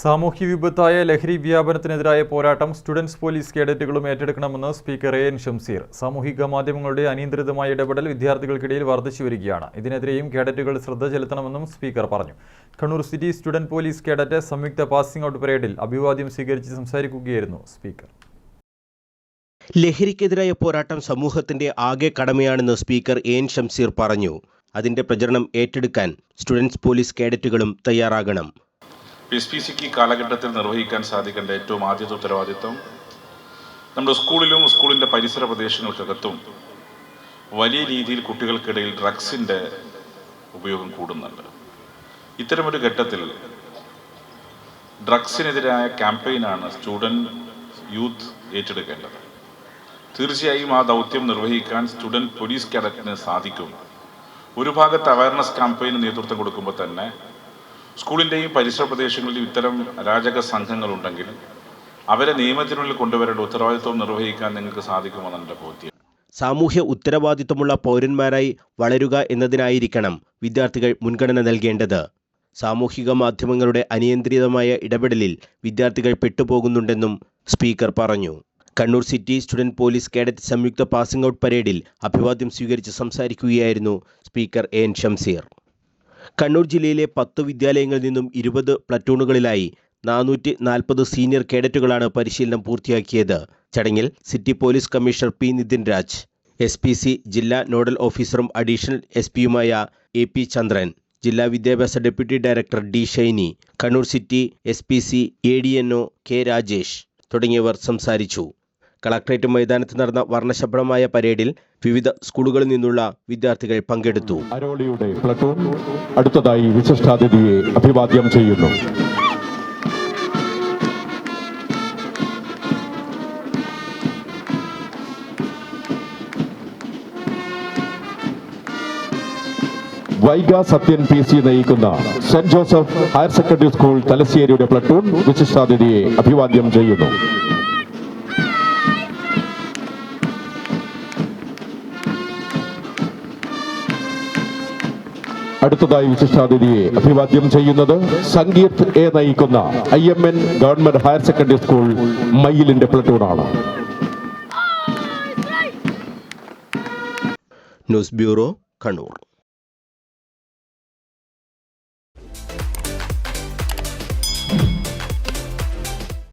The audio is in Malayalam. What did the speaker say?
സാമൂഹ്യ വിപത്തായ ലഹരി വ്യാപനത്തിനെതിരായ പോരാട്ടം സ്റ്റുഡൻസ് പോലീസ് കേഡറ്റുകളും ഏറ്റെടുക്കണമെന്ന് സ്പീക്കർ എ എൻ ഷംസീർ സാമൂഹിക മാധ്യമങ്ങളുടെ അനിയന്ത്രിതമായ ഇടപെടൽ വിദ്യാർത്ഥികൾക്കിടയിൽ വർദ്ധിച്ചു വരികയാണ്. ഇതിനെതിരെയും കേഡറ്റുകൾ ശ്രദ്ധ ചെലുത്തണമെന്നും സ്പീക്കർ പറഞ്ഞു. Kannur city student police cadet സംയുക്ത പാസിംഗ് ഔട്ട് പരേഡിൽ അഭിവാദ്യം സ്വീകരിച്ച് സംസാരിക്കുകയായിരുന്നു സ്പീക്കർ. ലഹരിക്കെതിരായ പോരാട്ടം സമൂഹത്തിന്റെ ആകെ കടമയാണെന്ന് സ്പീക്കർ എ എൻ ഷംസീർ പറഞ്ഞു. അതിന്റെ പ്രചരണം ഏറ്റെടുക്കാൻ സ്റ്റുഡൻസ് പോലീസ് കേഡറ്റുകളും തയ്യാറാകണം. എസ് പി സിക്ക് കാലഘട്ടത്തിൽ നിർവഹിക്കാൻ സാധിക്കേണ്ട ഏറ്റവും ആദ്യത്തെ ഉത്തരവാദിത്വം നമ്മുടെ സ്കൂളിലും സ്കൂളിന്റെ പരിസര പ്രദേശങ്ങൾക്കകത്തും വലിയ രീതിയിൽ കുട്ടികൾക്കിടയിൽ ഡ്രഗ്സിന്റെ ഉപയോഗം കൂടുന്നുണ്ട്. ഇത്തരമൊരു ഘട്ടത്തിൽ ഡ്രഗ്സിനെതിരായ ക്യാമ്പയിനാണ് സ്റ്റുഡന്റ് യൂത്ത് ഏറ്റെടുക്കേണ്ടത്. തീർച്ചയായും ആ ദൗത്യം നിർവഹിക്കാൻ സ്റ്റുഡന്റ് പോലീസ് കേഡറ്റിന് സാധിക്കും. ഒരു ഭാഗത്ത് അവയർനെസ് ക്യാമ്പയിന് നേതൃത്വം കൊടുക്കുമ്പോൾ തന്നെ സ്കൂളിന്റെയും പരിസര പ്രദേശങ്ങളിലും ഇത്തരം അരാജക സംഘങ്ങളുണ്ടെങ്കിൽ അവരെ നിയമത്തിനുള്ളിൽ കൊണ്ടുവരേണ്ട ഉത്തരവാദിത്വം നിർവഹിക്കാൻ നിങ്ങൾക്ക് സാധിക്കുമെന്നാണ് എന്റെ ബോധ്യം. സാമൂഹ്യ ഉത്തരവാദിത്വമുള്ള പൗരന്മാരായി വളരുക എന്നതിനായിരിക്കണം വിദ്യാർത്ഥികൾ മുൻഗണന നൽകേണ്ടത്. സാമൂഹിക മാധ്യമങ്ങളുടെ അനിയന്ത്രിതമായ ഇടപെടലിൽ വിദ്യാർത്ഥികൾ പെട്ടുപോകുന്നുണ്ടെന്നും സ്പീക്കർ പറഞ്ഞു. Kannur city student police cadet സംയുക്ത പാസിംഗ് ഔട്ട് പരേഡിൽ അഭിവാദ്യം സ്വീകരിച്ച് സംസാരിക്കുകയായിരുന്നു speaker A N Shamseer Kannur ജില്ലയിലെ പത്ത് വിദ്യാലയങ്ങളിൽ നിന്നും ഇരുപത് പ്ലറ്റൂണുകളിലായി നാനൂറ്റി നാൽപ്പത് സീനിയർ കേഡറ്റുകളാണ് പരിശീലനം പൂർത്തിയാക്കിയത്. ചടങ്ങിൽ city police commissioner P Nithin Raj S P C ജില്ലാ നോഡൽ ഓഫീസറും അഡീഷണൽ എസ് പിയുമായ എ പി ചന്ദ്രൻ ജില്ലാ വിദ്യാഭ്യാസ deputy director D Shiny Kannur city S P C A D N O K Rajesh തുടങ്ങിയവർ സംസാരിച്ചു. കളക്ട്രേറ്റ് മൈതാനത്ത് നടന്ന വർണശബളമായ പരേഡിൽ വിവിധ സ്കൂളുകളിൽ നിന്നുള്ള വിദ്യാർത്ഥികൾ പങ്കെടുത്തു. അടുത്തതായി വിശിഷ്ടാതിഥിയെ അഭിവാദ്യം ചെയ്യുന്നു. വൈഗ സത്യൻ പി സി നയിക്കുന്ന Saint Joseph higher secondary school തലശ്ശേരിയുടെ platoon വിശിഷ്ടാതിഥിയെ അഭിവാദ്യം ചെയ്യുന്നു. അടുത്തതായി വിശിഷ്ടാതിഥിയെ അഭിവാദ്യം ചെയ്യുന്നത് സംഗീത് എ നയിക്കുന്ന I M N government higher secondary school മയിലിന്റെ പ്ലട്ടൂണാണ് ന്യൂസ് ബ്യൂറോ കണ്ണൂർ.